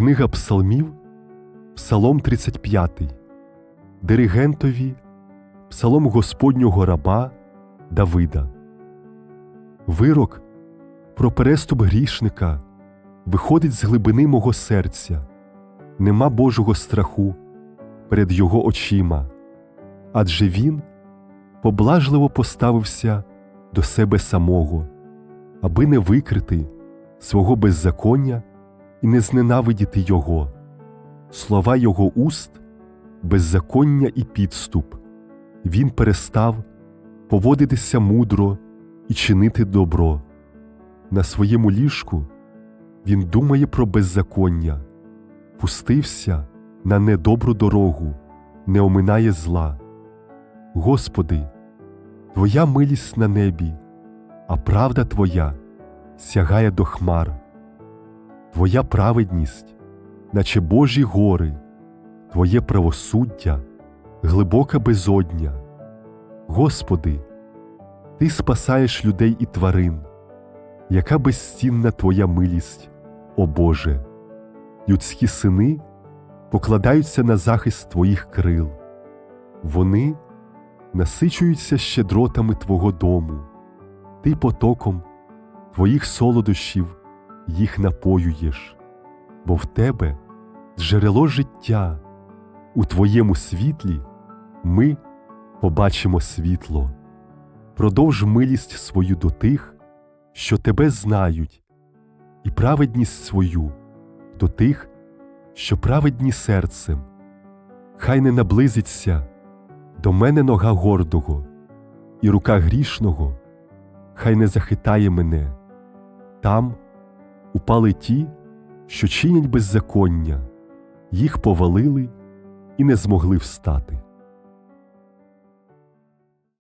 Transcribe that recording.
Книга Псалмів, Псалом 35, Диригентові, Псалом Господнього раба Давида. Вирок про переступ грішника виходить з глибини мого серця, нема Божого страху перед його очима, адже він поблажливо поставився до себе самого, аби не викрити свого беззаконня і не зненавидіти його, слова його уст, беззаконня і підступ. Він перестав поводитися мудро і чинити добро. На своєму ліжку він думає про беззаконня, пустився на недобру дорогу, не оминає зла. Господи, Твоя милість на небі, а правда Твоя сягає до хмар. Твоя праведність, наче Божі гори, Твоє правосуддя, глибока безодня. Господи, Ти спасаєш людей і тварин, яка безцінна Твоя милість, о Боже! Людські сини покладаються на захист Твоїх крил, вони насичуються щедротами Твого дому, Ти потоком Твоїх солодощів їх напоюєш, бо в Тебе джерело життя, у Твоєму світлі ми побачимо світло. Продовж милість свою до тих, що Тебе знають, і праведність свою до тих, що праведні серцем. Хай не наблизиться до мене нога гордого, і рука грішного, хай не захитає мене. Там упали ті, що чинять беззаконня, їх повалили і не змогли встати.